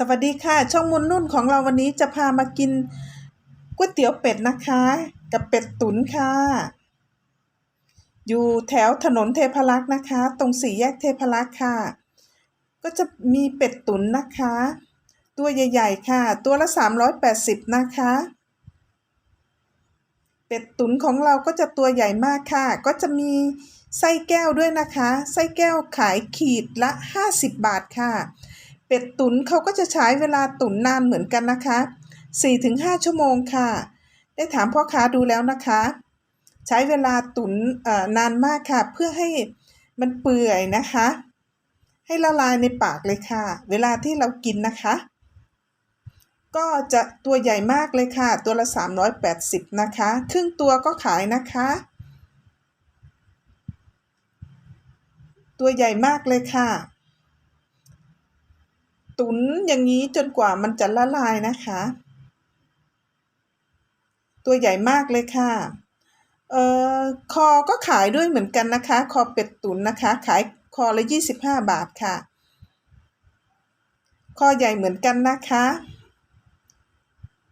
สวัสดีค่ะ ช่องมุนนุ่นของเราวันนี้จะพามากินก๋วยเตี๋ยวเป็ดนะคะ กับเป็ดตุ๋นค่ะ อยู่แถวถนนเทพรักษ์นะคะ ตรงสี่แยกเทพรักษ์ค่ะ ก็จะมีเป็ดตุ๋นนะคะ ตัวใหญ่ ๆ ค่ะ ตัวละ 380 นะคะ เป็ดตุ๋นของเราก็จะตัวใหญ่มากค่ะ ก็จะมีไส้แก้วด้วยนะคะ ไส้แก้วขายขีดละ 50 บาทค่ะ เป็ดตุ๋นเขาก็จะใช้เวลาตุ๋นนานเหมือนกันนะคะ 4-5 ชั่วโมงค่ะ ได้ถามพ่อค้าดูแล้วนะคะ ใช้เวลาตุ๋นนานมากค่ะ เพื่อให้มันเปื่อยนะคะ ให้ละลายในปากเลยค่ะ เวลาที่เรากินนะคะ ก็จะตัวใหญ่มากเลยค่ะ ตัวละ 380 นะคะ ครึ่งตัวก็ขายนะคะตัวใหญ่มากเลยค่ะ ตุ๋นอย่างนี้จนกว่ามันจะละลายนะคะ ตัวใหญ่มากเลยค่ะเอ่อคอก็ขายด้วยเหมือนกันนะคะ คอเป็ดตุ๋นนะคะ ขายคอละ25บห้าบาทค่ะ คอใหญ่เหมือนกันนะคะ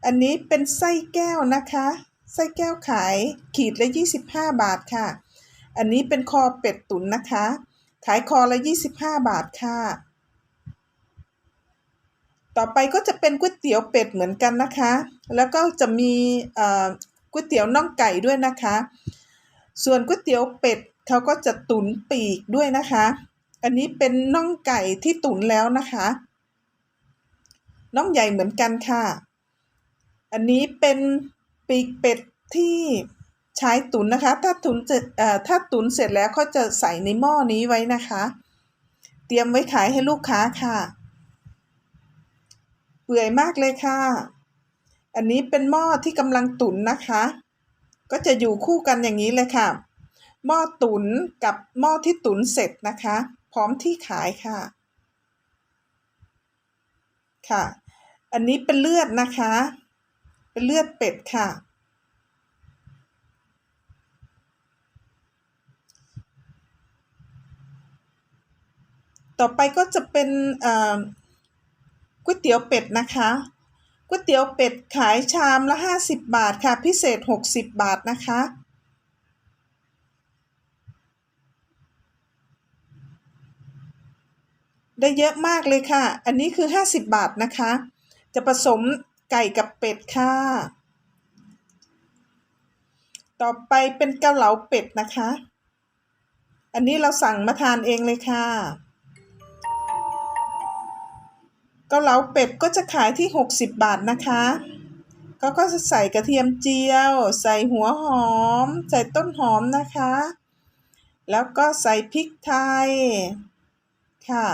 อันนี้เป็นไส้แก้วนะคะ ไส้แก้วขายขีดละ25บห้าบาทค่ะ อันนี้เป็นคอเป็ดตุ๋นนะคะ ขายคอละ25บาทค่ะ ต่อไปก็จะเป็นก๋วยเตี๋ยวเป็ดเหมือนกันนะคะ แล้วก็จะมีก๋วยเตี๋ยวน่องไก่ด้วยนะคะ ส่วนก๋วยเตี๋ยวเป็ดเขาก็จะตุ๋นปีกด้วยนะคะ อันนี้เป็นน่องไก่ที่ตุ๋นแล้วนะคะน่องใหญ่เหมือนกันค่ะ อันนี้เป็นปีกเป็ดที่ใช้ตุ๋นนะคะ ถ้าตุ๋นเสร็จถ้าตุ๋นเสร็จแล้วเขาจะใส่ในหม้อนี้ไว้นะคะ เตรียมไว้ขายให้ลูกค้าค่ะ เปื่อยมากเลยค่ะ อันนี้เป็นหม้อที่กำลังตุ๋นนะคะ ก็จะอยู่คู่กันอย่างนี้เลยค่ะ หม้อตุ๋นกับหม้อที่ตุ๋นเสร็จนะคะ พร้อมที่ขายค่ะ ค่ะ อันนี้เป็นเลือดนะคะ เป็นเลือดเป็ดค่ะต่อไปก็จะเป็นเอ่อ ก๋วยเตี๋ยวเป็ดนะคะก๋วยเตี๋ยวเป็ดขายชามละ 50 บาทค่ะ พิเศษ 60 บาทนะคะ ได้เยอะมากเลยค่ะ อันนี้คือ 50 บาทนะคะ จะผสมไก่กับเป็ดค่ะ ต่อไปเป็นเกาเหลาเป็ดนะคะ อันนี้เราสั่งมาทานเองเลยค่ะาเหลาเป็ดก็จะขายที่ 60 บาทนะคะเขาก็จะใส่กระเทียมเจียว ใส่หัวหอม ใส่ต้นหอมนะคะ แล้วก็ใส่พริกไทยค่ะ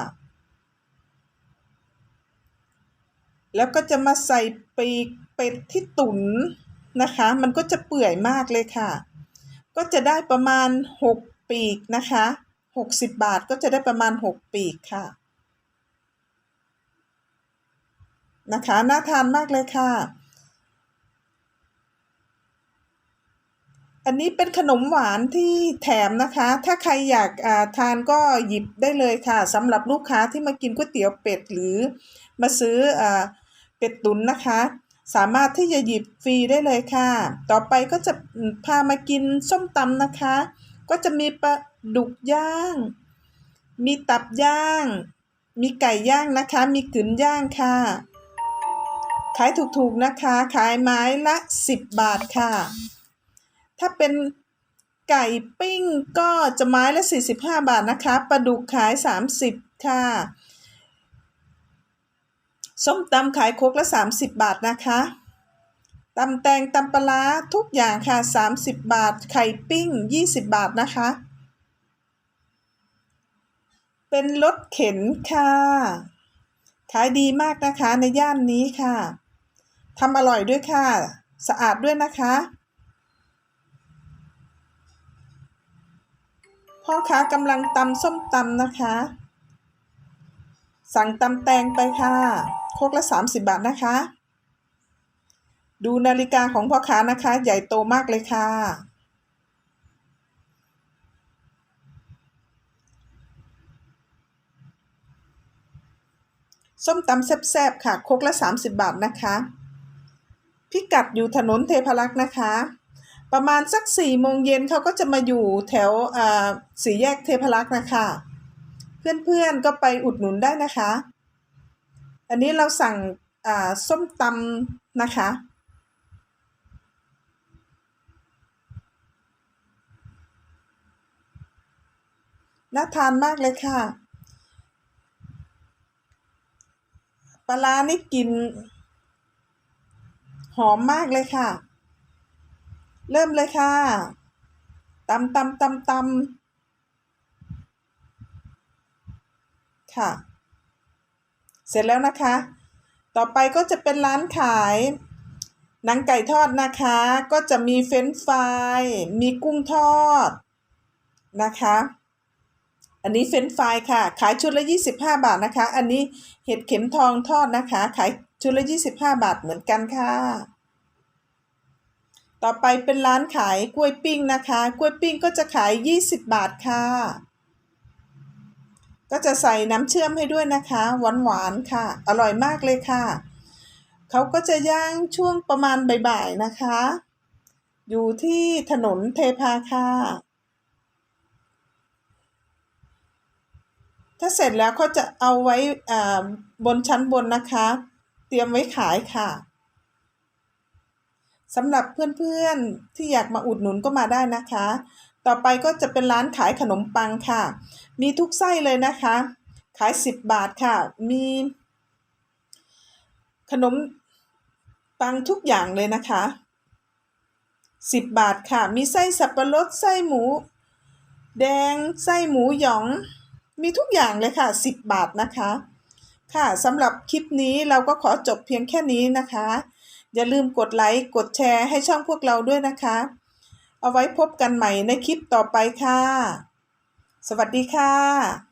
แล้วก็จะมาใส่ปีกเป็ดที่ตุ๋นนะคะ มันก็จะเปื่อยมากเลยค่ะ ก็จะได้ประมาณ 6 ปีกนะคะ 60 บาทก็จะได้ประมาณ 6 ปีกค่ะ นะคะน่าทานมากเลยค่ะ อันนี้เป็นขนมหวานที่แถมนะคะ ถ้าใครอยากาทานก็หยิบได้เลยค่ะสำหรับลูกค้าที่มากินก๋วยเตี๋ยวเป็ดหรือมาซื้ออเป็ดตุ๋นนะคะ สามารถที่จะหยิบฟรีได้เลยค่ะ ต่อไปก็จะพามากินส้มตำนะคะ ก็จะมีปลาดุกย่าง มีตับย่าง มีไก่ย่างนะคะ มีกึ๋นย่างค่ะ ขายถูกๆนะคะ ขายไม้ละ 10 บาทค่ะ ถ้าเป็นไก่ปิ้งก็จะไม้ละ 45 บาทนะคะปลาดุกขาย 30 ค่ะ ส้มตำขายครกละ 30 บาทนะคะตำแตงตำปลาทุกอย่างค่ะ 30 บาท ไข่ปิ้ง 20 บาทนะคะ เป็นรถเข็นค่ะ ขายดีมากนะคะในย่านนี้ค่ะทำอร่อยด้วยค่ะ สะอาดด้วยนะคะ พ่อค้ากำลังตำส้มตำนะคะ สั่งตำแตงไปค่ะ โคกละ 30 บาทนะคะ ดูนาฬิกาของพ่อค้านะคะ ใหญ่โตมากเลยค่ะ ส้มตำแซ่บๆค่ะคกละ 30 บาทนะคะ พิกัดอยู่ถนนเทพรักษ์นะคะ ประมาณสัก4โมงเย็นเขาก็จะมาอยู่แถวสี่แยกเทพรักษ์นะคะ เพื่อนๆก็ไปอุดหนุนได้นะคะ อันนี้เราสั่งส้มตำนะคะน่าทานมากเลยค่ะ ปลาร้านี่กลินหอมมากเลยค่ะ เริ่มเลยค่ะตำตำตำตำค่ะ เสร็จแล้วนะคะ ต่อไปก็จะเป็นร้านขายหนังไก่ทอดนะคะ ก็จะมีเฟรนฟราย มีกุ้งทอดนะคะ อันนี้เฟรนช์ฟรายค่ะ ขายชุดละ 25 บาทนะคะ อันนี้เห็ดเข็มทองทอดนะคะ ขายชุดละ 25 บาทเหมือนกันค่ะ ต่อไปเป็นร้านขายกล้วยปิ้งนะคะ กล้วยปิ้งก็จะขาย 20 บาทค่ะ ก็จะใส่น้ำเชื่อมให้ด้วยนะคะ หวานๆค่ะ อร่อยมากเลยค่ะ เขาก็จะย่างช่วงประมาณบ่ายๆนะคะ อยู่ที่ถนนเทพาค่ะ ถ้าเสร็จแล้วเขาจะเอาไว้บนชั้นบนนะคะ เตรียมไว้ขายค่ะสำหรับเพื่อนๆที่อยากมาอุดหนุนก็มาได้นะคะ ต่อไปก็จะเป็นร้านขายขนมปังค่ะ มีทุกไส้เลยนะคะ ขาย 10 บาทค่ะ มีขนมปังทุกอย่างเลยนะคะ 10 บาทค่ะ มีไส้สับปะรด ไส้หมู แดง ไส้หมูหยอง มีทุกอย่างเลยค่ะ 10 บาทนะคะ ค่ะสำหรับคลิปนี้เราก็ขอจบเพียงแค่นี้นะคะ อย่าลืมกดไลค์กดแชร์ให้ช่องพวกเราด้วยนะคะ เอาไว้พบกันใหม่ในคลิปต่อไปค่ะ สวัสดีค่ะ